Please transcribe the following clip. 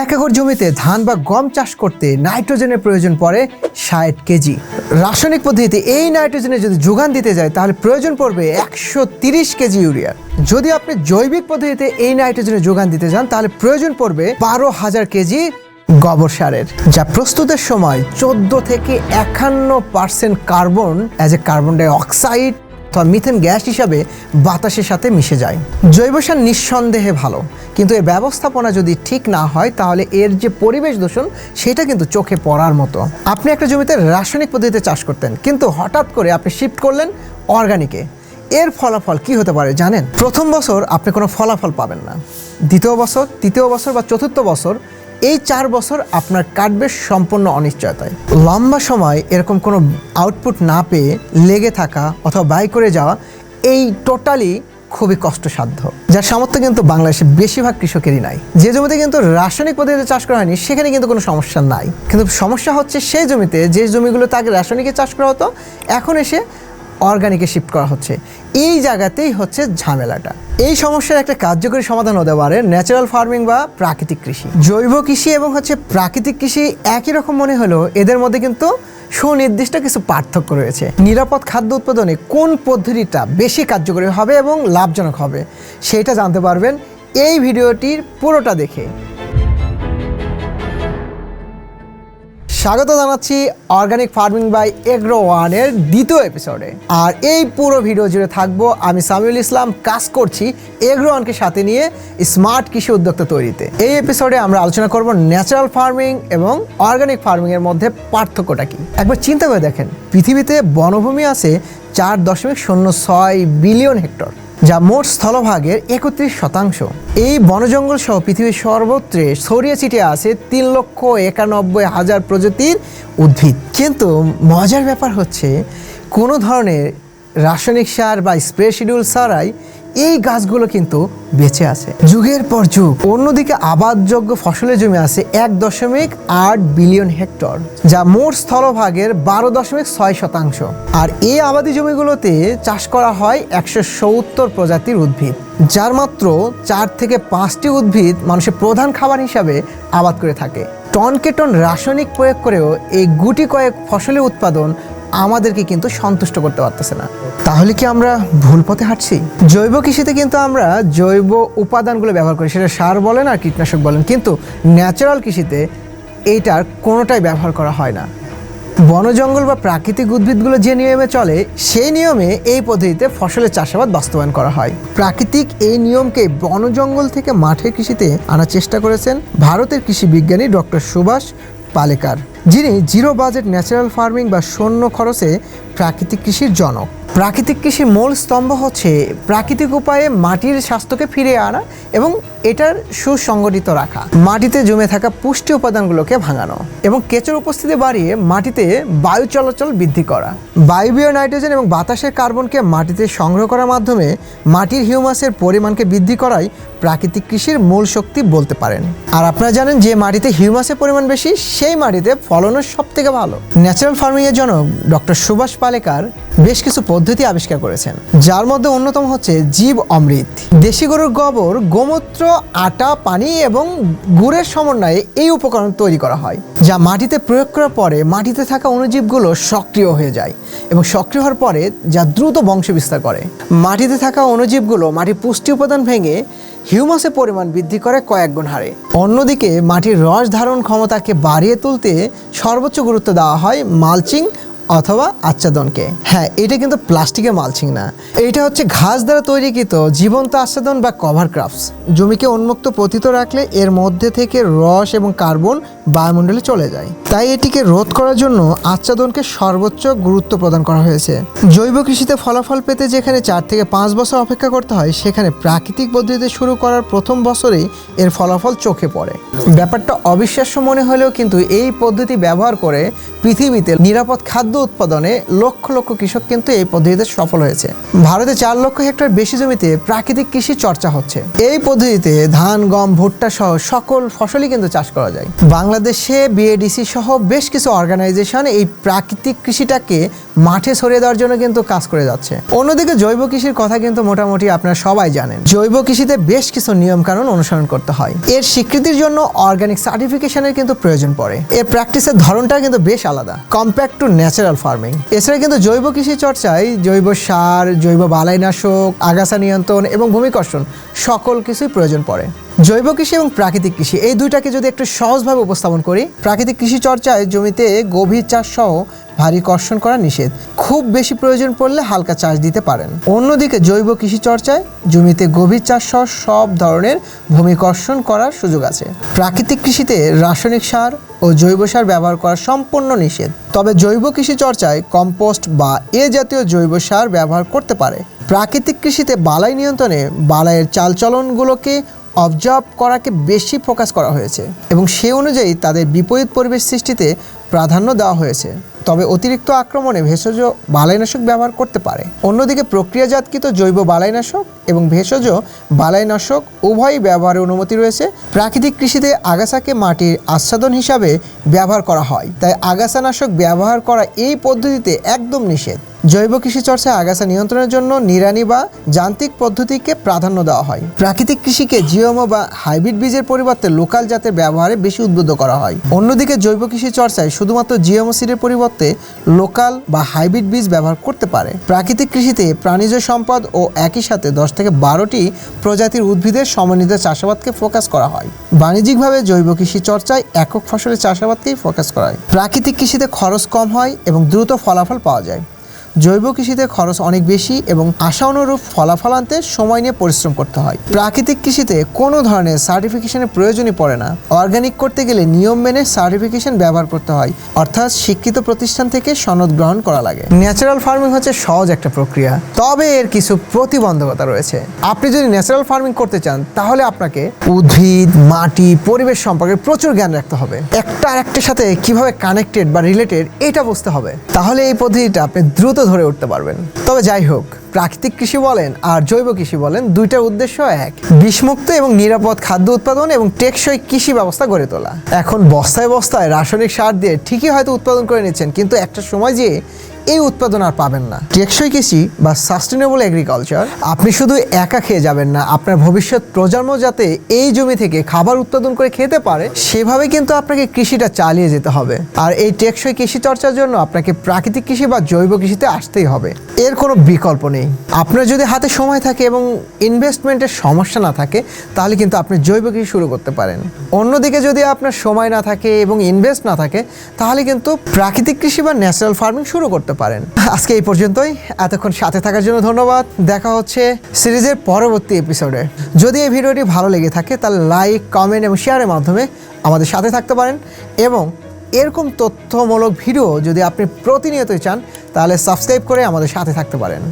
এক একর জমিতে ধান বা গম চাষ করতে নাইট্রোজেনের প্রয়োজন পড়ে ষাট কেজি। রাসায়নিক পদ্ধতিতে এই নাইট্রোজেনের যদি যোগান দিতে যায়, তাহলে প্রয়োজন পড়বে একশো তিরিশ কেজি ইউরিয়া। যদি আপনি জৈবিক পদ্ধতিতে এই নাইট্রোজেনের যোগান দিতে যান, তাহলে প্রয়োজন পড়বে বারো হাজার কেজি গোবর সারের, যা প্রস্তুতের সময় চোদ্দ থেকে একান্ন percent carbon, as a carbon dioxide অথবা মিথেন গ্যাস হিসাবে বাতাসের সাথে মিশে যায়। জৈব সার নিঃসন্দেহে ভালো, কিন্তু এর ব্যবস্থাপনা যদি ঠিক না হয়, তাহলে এর যে পরিবেশ দূষণ, সেটা কিন্তু চোখে পড়ার মতো। আপনি একটা জমিতে রাসায়নিক পদ্ধতিতে চাষ করতেন, কিন্তু হঠাৎ করে আপনি শিফট করলেন অর্গানিকে। এর ফলাফল কি হতে পারে জানেন? প্রথম বছর আপনি কোনো ফলাফল পাবেন না। দ্বিতীয় বছর, তৃতীয় বছর বা চতুর্থ বছর এই চার বছর আপনার কাটবে সম্পূর্ণ অনিশ্চয়তায়। লম্বা সময় এরকম কোনো আউটপুট না পেয়ে লেগে থাকা অথবা বাই করে যাওয়া এই টোটালি খুবই কষ্টসাধ্য। যার সামর্থ্য কিন্তু বাংলাদেশে বেশিরভাগ কৃষকেরই নাই। যে জমিতে কিন্তু রাসায়নিক পদ্ধতিতে চাষ করা হয়নি, সেখানে কিন্তু কোনো সমস্যা নাই। কিন্তু সমস্যা হচ্ছে সেই জমিতে যে জমিগুলো তাকে রাসায়নিকে চাষ করা হতো, এখন এসে অর্গানিকে শিফট করা হচ্ছে। এই জায়গাতেই হচ্ছে ঝামেলাটা। এই সমস্যার একটা কার্যকরী সমাধান হতে পারে ন্যাচারাল ফার্মিং বা প্রাকৃতিক কৃষি। জৈব কৃষি এবং হচ্ছে প্রাকৃতিক কৃষি একই রকম মনে হলেও এদের মধ্যে কিন্তু সুনির্দিষ্ট কিছু পার্থক্য রয়েছে। নিরাপদ খাদ্য উৎপাদনে কোন পদ্ধতিটা বেশি কার্যকরী হবে এবং লাভজনক হবে, সেটা জানতে পারবেন এই ভিডিওটির পুরোটা দেখে। স্বাগত জানাচ্ছি অর্গানিক ফার্মিং বাই এগ্রো ওয়ানের দ্বিতীয় এপিসোডে আর এই পুরো ভিডিও জুড়ে থাকব আমি সামিউল ইসলাম, কাজ করছি এগ্রো ওয়ানকে সাথে নিয়ে স্মার্ট কৃষি উদ্যোক্তা তৈরিতে। এই এপিসোডে আমরা আলোচনা করব ন্যাচারাল ফার্মিং এবং অর্গানিক ফার্মিং এর মধ্যে পার্থক্যটা কি। একবার চিন্তা করে দেখেন, পৃথিবীতে বনভূমি আছে চার দশমিক শূন্য ছয় বিলিয়ন হেক্টর। যা মোট স্থলভাগের একত্রিশ শতাংশ। এই বনজঙ্গল সহ পৃথিবীর সর্বত্রে ছড়িয়ে ছিটিয়ে আছে তিন লক্ষ একানব্বই হাজার প্রজাতির উদ্ভিদ। কিন্তু মজার ব্যাপার হচ্ছে, কোনো ধরনের রাসায়নিক সার বা স্প্রে শিডিউল ছাড়াই এই গাছগুলো কিন্তু বেঁচে আছে। যুগের পর যুগ, অন্যদিকে আবাদযোগ্য ফসলের জমি আছে এক দশমিক আট বিলিয়ন হেক্টর, যা মোট স্থলভাগের বারো দশমিক ছয় শতাংশ। আর এই আবাদি জমিগুলোতে চাষ করা হয় একশো সত্তর প্রজাতির উদ্ভিদ, যার মাত্র চার থেকে পাঁচটি উদ্ভিদ মানুষের প্রধান খাবার হিসাবে আবাদ করে থাকে। টনকে টন রাসায়নিক প্রয়োগ করেও এই গুটি কয়েক ফসলের উৎপাদন আমাদেরকে কিন্তু সন্তুষ্ট করতে পারতেছে না। তাহলে কি আমরা ভুল পথে হাঁটছি? জৈব কৃষিতে কিন্তু আমরা জৈব উপাদানগুলো ব্যবহার করি। সেটা সার বলেন আর কীটনাশক বলেন। কিন্তু ন্যাচারাল কৃষিতে এইটার কোনোটাই ব্যবহার করা হয় না। বন জঙ্গল বা প্রাকৃতিক উদ্ভিদগুলো যে নিয়মে চলে, সেই নিয়মে এই পদ্ধতিতে ফসলের চাষাবাদ বাস্তবায়ন করা হয়। প্রাকৃতিক এই নিয়মকে বন জঙ্গল থেকে মাঠের কৃষিতে আনার চেষ্টা করেছেন ভারতের কৃষি বিজ্ঞানী ডক্টর সুভাষ পালেকার, যিনি জিরো বাজেট ন্যাচারাল ফার্মিং বা শূন্য খরচে প্রাকৃতিক কৃষির জনক। প্রাকৃতিক কৃষির মূল স্তম্ভ হচ্ছে প্রাকৃতিক উপায়ে মাটির স্বাস্থ্যকে ফিরিয়ে আনা এবং এটার সুসংগঠিত রাখা। মাটিতে জমে থাকা পুষ্টি উপাদানগুলোকে ভাঙানো এবং কেঁচোর উপস্থিতি বাড়িয়ে মাটিতে বায়ু চলাচল বৃদ্ধি করা। বায়বীয় নাইট্রোজেন এবং বাতাসের কার্বনকে মাটিতে সংগ্রহ করার মাধ্যমে মাটির হিউমাসের পরিমাণকে বৃদ্ধি করাই প্রাকৃতিক কৃষির মূল শক্তি বলতে পারেন। আর আপনারা জানেন যে মাটিতে হিউমাসের পরিমাণ বেশি, সেই মাটিতে ফলনও সব থেকে ভালো। ন্যাচারাল ফার্মিং এর জন্য ডক্টর সুভাষ পালেকার বেশ কিছু পদ্ধতি আবিষ্কার করেছেন, যার মধ্যে অন্যতম হচ্ছে জীব অমৃত। দেশি গরুর গোবর, গোমূত্র আটা, পানি এবং গুড়ের সমন্বয়ে এই উপকরণ তৈরি করা হয়, যা মাটিতে প্রয়োগ করার পরে মাটিতে থাকা অণুজীবগুলো সক্রিয় হয়ে যায় এবং সক্রিয় হওয়ার পরে যা দ্রুত বংশ বিস্তার করে। মাটিতে থাকা অণুজীবগুলো মাটির পুষ্টি উপাদান ভেঙে হিউমাসের পরিমাণ বৃদ্ধি করে কয়েক গুণ হারে। অন্যদিকে মাটির রস ধারণ ক্ষমতাকে বাড়িয়ে তুলতে সর্বোচ্চ গুরুত্ব দেওয়া হয় মালচিং অথবা আচ্ছাদনকে। হ্যাঁ এটা কিন্তু প্লাস্টিকের মালচিং না। এটা হচ্ছে ঘাস দ্বারা তৈরিকৃত জীবন্ত আচ্ছাদন বা কভার ক্রাফটস। জমিকে উন্মুক্ত পতিত রাখলে এর মধ্যে থেকে রস এবং কার্বন বায়ুমণ্ডলে চলে যায়। তাই এটিকে রোধ করার জন্য আচ্ছাদনকে সর্বোচ্চ গুরুত্ব প্রদান করা হয়েছে। জৈব কৃষিতে ফলাফল পেতে যেখানে চার থেকে পাঁচ বছর অপেক্ষা করতে হয়, সেখানে প্রাকৃতিক পদ্ধতিতে শুরু করার প্রথম বছরেই এর ফলাফল চোখে পড়ে। ব্যাপারটা অবিশ্বাস্য মনে হলেও কিন্তু এই পদ্ধতি ব্যবহার করে পৃথিবীতে নিরাপদ খাদ্য উৎপাদনে লক্ষ লক্ষ কৃষক কিন্তু এই পদ্ধতিতে সফল হয়েছে। ভারতে চার লক্ষ হেক্টর বেশি জমিতে প্রাকৃতিক কৃষি চর্চা হচ্ছে। এই পদ্ধতিতে ধান, গম, ভুট্টা সহ সকল ফসলই কিন্তু চাষ করা যায়। বাংলা বাংলাদেশে বিএডিসি সহ বেশ কিছু অর্গানাইজেশন এই প্রাকৃতিক কৃষিটাকে মাঠে সরিয়ে দেওয়ার জন্য কিন্তু কাজ করে যাচ্ছে। অন্যদিকে জৈব কৃষির কথা কিন্তু মোটামুটি আপনারা সবাই জানেন। জৈব কৃষিতে বেশ কিছু নিয়মকানুন অনুসরণ করতে হয়। এর স্বীকৃতির জন্য অর্গানিক সার্টিফিকেশনের কিন্তু প্রয়োজন পড়ে। এর প্র্যাকটিসের ধরনটা কিন্তু বেশ আলাদা। কম্প্যাক্ট টু ন্যাচারাল ফার্মিং এছাড়া কিন্তু জৈব কৃষি চর্চায় জৈব সার, জৈব বালাইনাশক, আগাছা নিয়ন্ত্রণ এবং ভূমিকর্ষণ সকল কিছুই প্রয়োজন পড়ে। জৈব কৃষি এবং প্রাকৃতিক কৃষি, এই দুইটাকে যদি একটু সহজভাবে উপস্থাপন করি, প্রাকৃতিক কৃষি চর্চায় জমিতে গভীর চাষ সহ ভারী কর্ষণ করা নিষেধ। খুব বেশি প্রয়োজন পড়লে হালকা চাষ দিতে পারেন। অন্যদিকে জৈব কৃষি চর্চায় জমিতে গভীর চাষ সহ সব ধরনের ভূমিকর্ষণ করার সুযোগ আছে। প্রাকৃতিক কৃষিতে রাসায়নিক সার ও জৈব সার ব্যবহার করা সম্পূর্ণ নিষেধ। তবে জৈব কৃষি চর্চায় কম্পোস্ট বা এ জাতীয় জৈব সার ব্যবহার করতে পারে। প্রাকৃতিক কৃষিতে বালাই নিয়ন্ত্রণে বালাইয়ের চালচলনগুলোকে অবজার্ভ করাকে বেশি ফোকাস করা হয়েছে এবং সে অনুযায়ী তাদের বিপরীত পরিবেশ সৃষ্টিতে প্রাধান্য দেওয়া হয়েছে। তবে অতিরিক্ত আক্রমণে ভেষজ বালাইনাশক ব্যবহার করতে পারে। অন্যদিকে প্রক্রিয়াজাতকৃত জৈব বালাইনাশক এবং ভেষজ বালাইনাশক উভয়ই ব্যবহারের অনুমতি রয়েছে। প্রাকৃতিক কৃষিতে আগাছাকে মাটির আচ্ছাদন হিসাবে ব্যবহার করা হয়। তাই আগাছানাশক ব্যবহার করা এই পদ্ধতিতে একদম নিষেধ। জৈব কৃষি চর্চায় আগাছা নিয়ন্ত্রণের জন্য নিড়ানি বা যান্ত্রিক পদ্ধতিকে প্রাধান্য দেওয়া হয়। প্রাকৃতিক কৃষিকে জিওমো বা হাইব্রিড বীজের পরিবর্তে লোকাল জাতের ব্যবহারে বেশি উদ্বুদ্ধ করা হয়। অন্যদিকে জৈব কৃষি চর্চায় শুধুমাত্র জিওমো সিডের পরিবর্তে লোকাল বা হাইব্রিড বীজ ব্যবহার করতে পারে। প্রাকৃতিক কৃষিতে প্রাণীজ সম্পদ ও একই সাথে দশ থেকে বারোটি প্রজাতির উদ্ভিদের সমন্বিত চাষাবাদকে ফোকাস করা হয়। বাণিজ্যিকভাবে জৈব কৃষি চর্চায় একক ফসলের চাষাবাদকেই ফোকাস করা হয়। প্রাকৃতিক কৃষিতে খরচ কম হয় এবং দ্রুত ফলাফল পাওয়া যায়। জৈব কৃষিতে খরচ অনেক বেশি এবং আশা অনুরূপ ফলাফল আনতে সময় নিয়ে পরিশ্রম করতে হয়। প্রাকৃতিক কৃষিতে কোনো ধরনের সার্টিফিকেশনের প্রয়োজনই পড়ে না। অর্গানিক করতে গেলে নিয়ম মেনে সার্টিফিকেশন ব্যবহার করতে হয়, অর্থাৎ শিক্ষিত প্রতিষ্ঠান থেকে সনদ গ্রহণ করা লাগে। ন্যাচারাল ফার্মিং হচ্ছে সহজ একটা প্রক্রিয়া, তবে এর কিছু প্রতিবন্ধকতা রয়েছে। আপনি যদি ন্যাচারাল ফার্মিং করতে চান, তাহলে আপনাকে উদ্ভিদ, মাটি, পরিবেশ সম্পর্কে প্রচুর জ্ঞান রাখতে হবে। একটা আরেকটার সাথে কীভাবে কানেক্টেড বা রিলেটেড এটা বুঝতে হবে। তাহলে এই পদ্ধতিটা আপনি দ্রুত ধরে উঠতে পারবেন। তবে যাই হোক, প্রাকৃতিক কৃষি বলেন আর জৈব কৃষি বলেন দুইটার উদ্দেশ্য এক, বিষমুক্ত এবং নিরাপদ খাদ্য উৎপাদন এবং টেকসই কৃষি ব্যবস্থা গড়ে তোলা। এখন বস্তায় বস্তায় রাসায়নিক সার দিয়ে ঠিকই হয়তো উৎপাদন করে নিচ্ছেন, কিন্তু একটা সময় যে এই উৎপাদন আর পাবেন না। টেকসই কৃষি বা সাস্টেনেবল এগ্রিকালচার আপনি শুধু একা খেয়ে যাবেন না, আপনার ভবিষ্যৎ প্রজন্ম যাতে এই জমি থেকে খাবার উৎপাদন করে খেতে পারে, সেভাবে কিন্তু আপনাকে কৃষিটা চালিয়ে যেতে হবে। আর এই টেকসই কৃষি চর্চার জন্য আপনাকে প্রাকৃতিক কৃষি বা জৈব কৃষিতে আসতেই হবে। এর কোনো বিকল্প নেই। আপনার যদি হাতে সময় থাকে এবং ইনভেস্টমেন্টের সমস্যা না থাকে, তাহলে কিন্তু আপনি জৈব কৃষি শুরু করতে পারেন। অন্যদিকে যদি আপনার সময় না থাকে এবং ইনভেস্ট না থাকে, তাহলে কিন্তু প্রাকৃতিক কৃষি বা ন্যাচারাল ফার্মিং শুরু করতে পারেন। আজকে এই পর্যন্তই। এতক্ষণ সাথে থাকার জন্য ধন্যবাদ। দেখা হচ্ছে সিরিজের পরবর্তী এপিসোডে যদি এই ভিডিওটি ভালো লেগে থাকে, তাহলে লাইক কমেন্ট এবং শেয়ারের মাধ্যমে আমাদের সাথে থাকতে পারেন। এবং এরকম তথ্যমূলক ভিডিও যদি আপনি প্রতিনিয়তই চান, তাহলে সাবস্ক্রাইব করে আমাদের সাথে থাকতে পারেন।